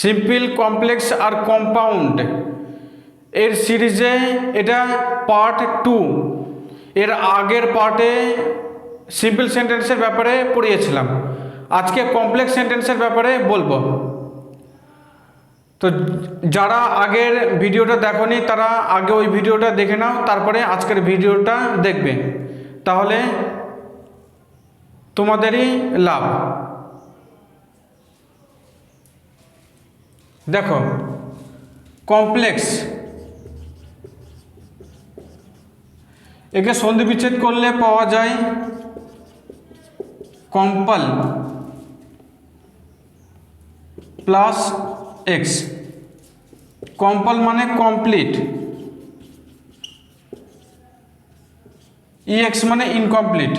Simple complex আর compound এর সিরিজে এটা পার্ট টু এর আগের পার্টে সিম্পল সেন্টেন্সের ব্যাপারে পড়িয়েছিলাম। আজকে কমপ্লেক্স সেন্টেন্সের ব্যাপারে বলব। তো যারা আগের ভিডিওটা দেখনি, তারা আগে ওই ভিডিওটা দেখে নাও, তারপরে আজকের ভিডিওটা দেখবে। তাহলে তোমাদেরই লাভ। দেখো কমপ্লেক্স একে সন্ধি বিচ্ছেদ করলে পাওয়া যায় কম্পাল প্লাস এক্স কম্পাল মানে কমপ্লিট ইএক্স মানে ইনকমপ্লিট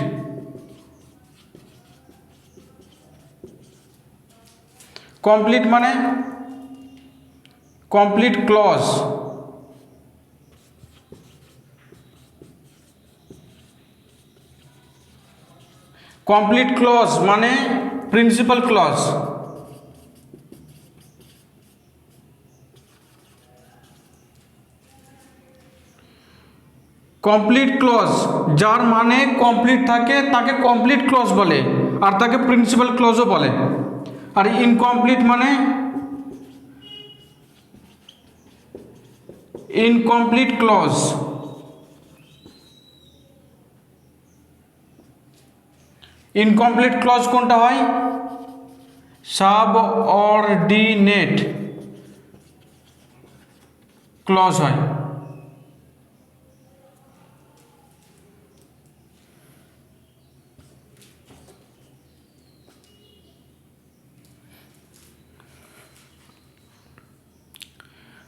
কমপ্লিট মানে কমপ্লিট ক্লজ। কমপ্লিট ক্লজ মানে প্রিন্সিপাল ক্লজ। কমপ্লিট ক্লজ, যার মানে কমপ্লিট থাকে, তাকে কমপ্লিট ক্লজ বলে, আর তাকে প্রিন্সিপাল ক্লজও বলে। আর ইনকমপ্লিট মানে ইনকমপ্লিট ক্লজ ইনকমপ্লিট ক্লজ কোনটা হয় সাব অর্ডিনেট ক্লজ হয়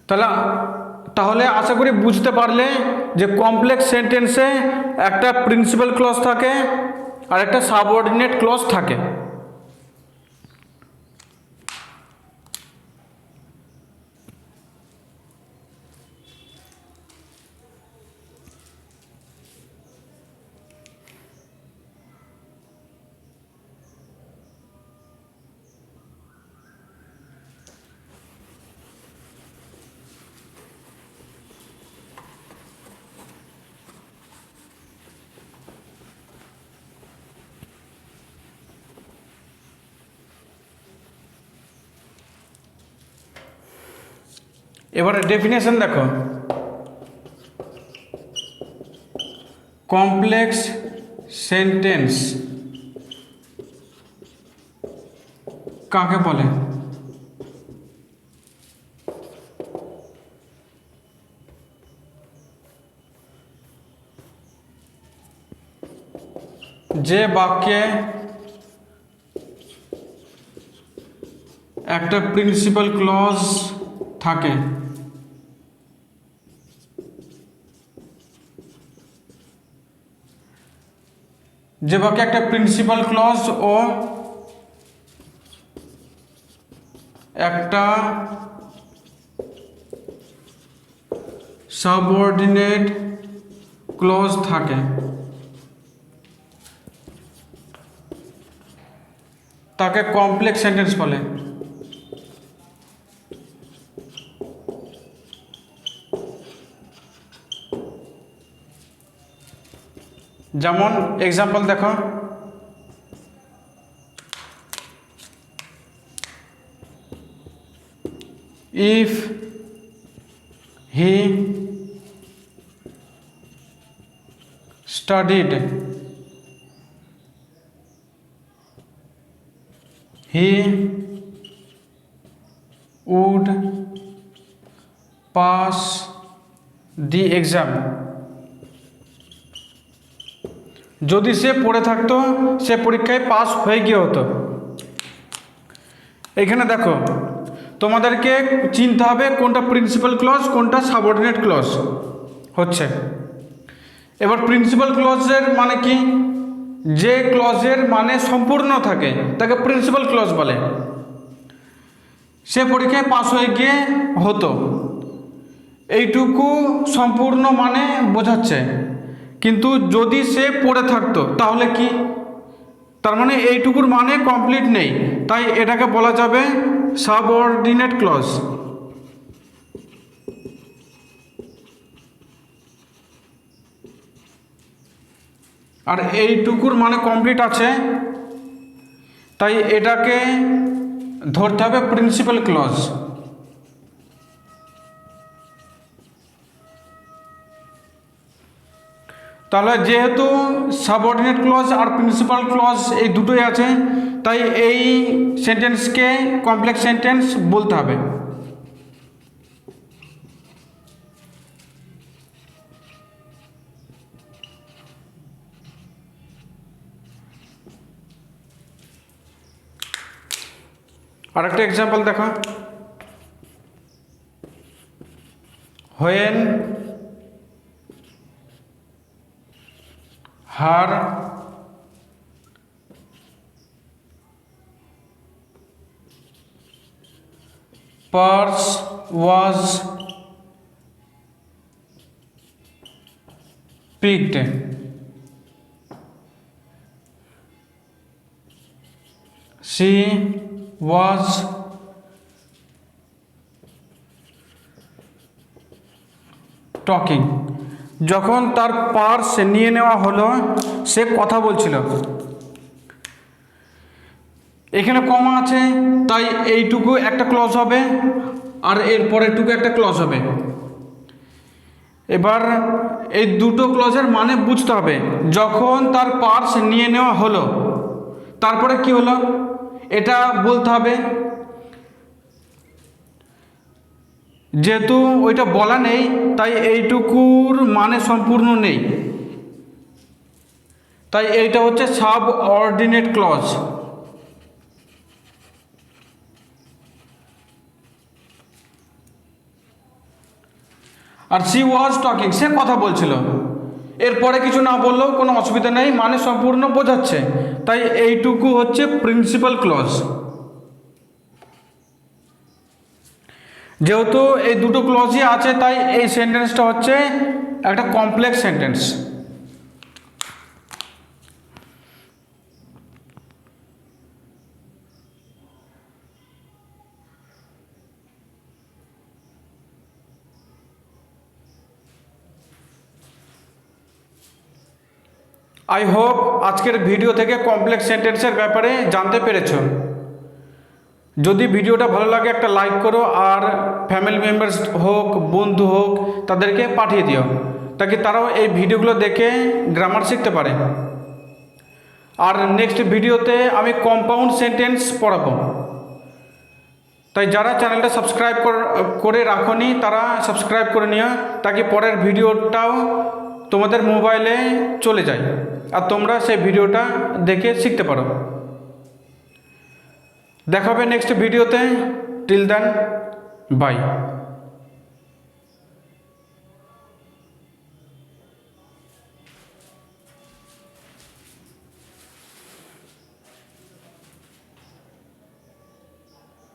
তাহলে তাহলে আশা করি বুঝতে পারলে যে কমপ্লেক্স সেন্টেন্সে একটা প্রিন্সিপাল ক্লজ থাকে আর একটা সাবঅর্ডিনেট ক্লজ থাকে। এবারে ডেফিনেশন দেখো। কমপ্লেক্স সেন্টেন্স কাকে বলে? যে বাক্যে একটা প্রিন্সিপাল ক্লজ থাকে যে বাকি একটা প্রিন্সিপাল ক্লজ ও একটা সাবঅর্ডিনেট ক্লজ থাকে। তাকে কমপ্লেক্স সেন্টেন্স বলে। যেমন এক্সাম্পল দেখো if he studied he would pass the exam যদি সে পড়ে থাকতো, সে পরীক্ষায় পাস হয়ে গিয়ে হতো। এখানে দেখো, তোমাদেরকে চিনতে হবে কোনটা প্রিন্সিপাল ক্লজ কোনটা সাবঅর্ডিনেট ক্লজ হচ্ছে। এবার প্রিন্সিপাল ক্লজের মানে কি? যে ক্লজের মানে সম্পূর্ণ থাকে, তাকে প্রিন্সিপাল ক্লজ বলে। সে পরীক্ষায় পাস হয়ে গিয়ে হতো। এইটুকু সম্পূর্ণ মানে বোঝাচ্ছে। কিন্তু যদি সে পড়ে থাকতো, তাহলে কি? তার মানে এইটুকুর মানে কমপ্লিট নেই। তাই এটাকে বলা যাবে সাবঅর্ডিনেট ক্লজ আর এইটুকুর মানে কমপ্লিট আছে। তাই এটাকে ধরতে হবে প্রিন্সিপাল ক্লজ তাহলে যেহেতু সাবঅর্ডিনেট ক্লজ আর প্রিন্সিপাল ক্লজ এই দুটোই আছে, তাই এই সেন্টেন্সকে কমপ্লেক্স সেন্টেন্স বলতে হবে। আরেকটা এক্সাম্পল দেখা। When Her purse was picked. She was talking. যখন তার পার্স নিয়ে নেওয়া হলো, সে কথা বলছিল, এখানে কমা আছে, তাই এইটুকু একটা ক্লজ হবে, আর এর পরেরটুকু একটা ক্লজ হবে। এবার এই দুটো ক্লজের মানে বুঝতে হবে, যখন তার পার্স নিয়ে নেওয়া হলো, তারপরে কি হলো? এটা বলতে হবে যেহেতু ওইটা বলা নেই, তাই এইটুকুর মানে সম্পূর্ণ নেই। তাই এইটা হচ্ছে সাব অর্ডিনেট ক্লজ আর সি ওয়াজ টকিং সে কথা বলছিল। এরপরে কিছু না বললেও কোনো অসুবিধা নেই মানে সম্পূর্ণ বোঝাচ্ছে। তাই এইটুকু হচ্ছে প্রিন্সিপাল ক্লজ যেহেতু এই দুটো ক্লজই আছে, তাই এই সেন্টেন্সটা হচ্ছে একটা কমপ্লেক্স সেন্টেন্স আই হোপ আজকের ভিডিও থেকে কমপ্লেক্স সেন্টেন্সের ব্যাপারে জানতে পেরেছ। যদি ভিডিওটা ভালো লাগে একটা লাইক করো আর ফ্যামিলি মেম্বার্স হোক, বন্ধু হোক, তাদেরকে পাঠিয়ে দিও, তাকে তারাও এই ভিডিওগুলো দেখে গ্রামার শিখতে পারে। আর নেক্সট ভিডিওতে আমি কম্পাউন্ড সেন্টেন্স পড়াবো। তাই যারা চ্যানেলটা সাবস্ক্রাইব করে রাখনি, তারা সাবস্ক্রাইব করে নিও, তাকে পরের ভিডিওটাও তোমাদের মোবাইলে চলে যায়। আর তোমরা সেই ভিডিওটা দেখে শিখতে পারো। দেখা হবে নেক্সট ভিডিওতে টিল দেন বাই